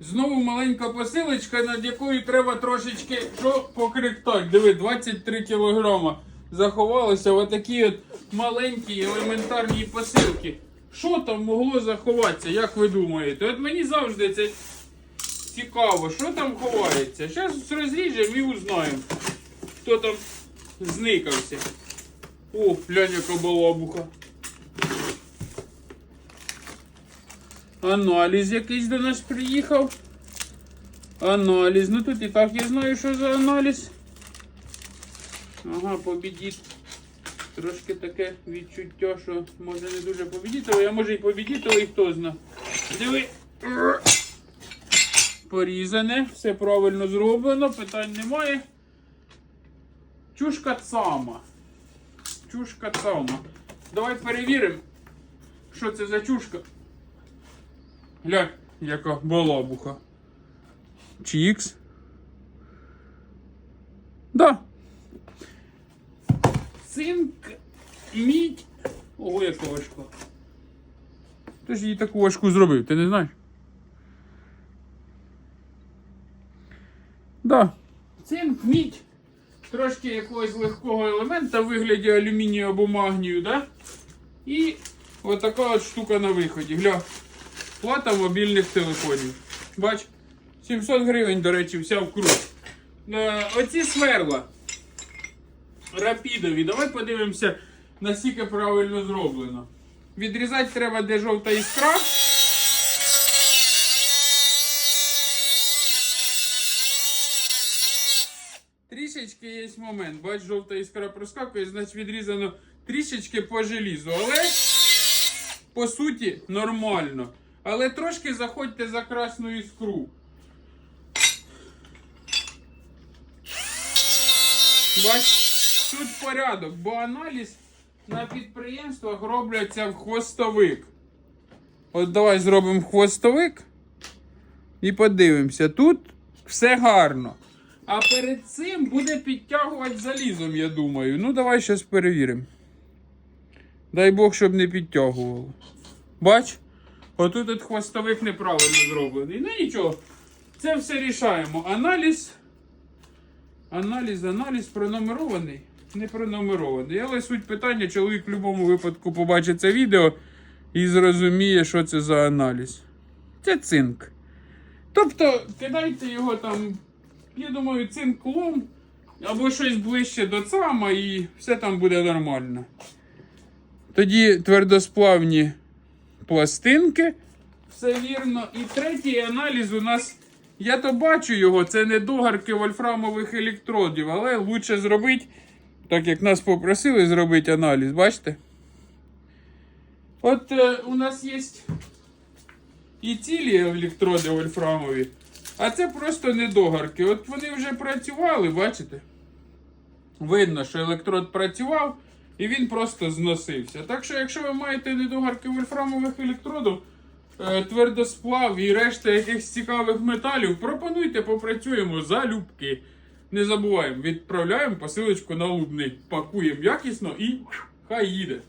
Знову маленька посилочка, над якою треба трошечки що покриктати. Диви, 23 кілограма заховалося в отакі от маленькі елементарні посилки. Що там могло заховатися, як ви думаєте? От мені завжди це цікаво, що там ховається. Зараз розріжемо і узнаємо, хто там зникався. О, глянь, яка балабуха. Аналіз якийсь до нас приїхав. Аналіз. Ну тут і так я знаю, що за аналіз. Ага, побідіт. Трошки таке відчуття, що може не дуже побідітелий, а може і побідітелий, хто зна. Диви. Порізане, все правильно зроблено, питань немає. Чушка цама. Чушка цама. Давай перевіримо, що це за чушка. Глянь, яка балабуха. Чікс. Да. Цинк, мідь. Ого, яка важка. Хто ж їй таку важку зробив, ти не знаєш? Да. Цинк, мідь. Трошки якогось легкого елемента в вигляді алюмінію або магнію, да? І отака от штука на виході. Гля. Плата мобільних телефонів. Бач, 700 гривень, до речі, вся вкруг. Е, оці сверла. Рапідові. Давай подивимося, наскільки правильно зроблено. Відрізати треба, де жовта іскра. Трішечки є момент. Бач, жовта іскра проскакує, значить відрізано трішечки по желізу. Але по суті нормально. Але трошки заходьте за красну іскру. Бач, тут порядок, бо аналіз на підприємствах робляться в хвостовик. От давай зробимо хвостовик і подивимося. Тут все гарно. А перед цим буде підтягувати залізом, я думаю. Ну, давай щось перевіримо. Дай Бог, щоб не підтягувало. Бач? Отут от хвостовик неправильно зроблений. Ну нічого. Це все рішаємо. Аналіз. Аналіз, аналіз пронумерований. Не пронумерований. Але суть питання, чоловік в будь-якому випадку побачить це відео і зрозуміє, що це за аналіз. Це цинк. Тобто, кидайте його там, я думаю, цинклом або щось ближче до цама, і все там буде нормально. Тоді твердосплавні пластинки. Все вірно. І третій аналіз у нас. Я то бачу його, це не догарки вольфрамових електродів, але лучше зробити, так як нас попросили зробити аналіз, бачите? От е, у нас є і цілі електроди вольфрамові, а це просто недогарки. От вони вже працювали, бачите? Видно, що електрод працював і він просто зносився. Так що, якщо ви маєте недогарки вольфрамових електродів, е, твердосплав і решта якихось цікавих металів, пропонуйте, попрацюємо залюбки. Не забуваємо, відправляємо посилочку на лубний, пакуємо якісно і хай їде.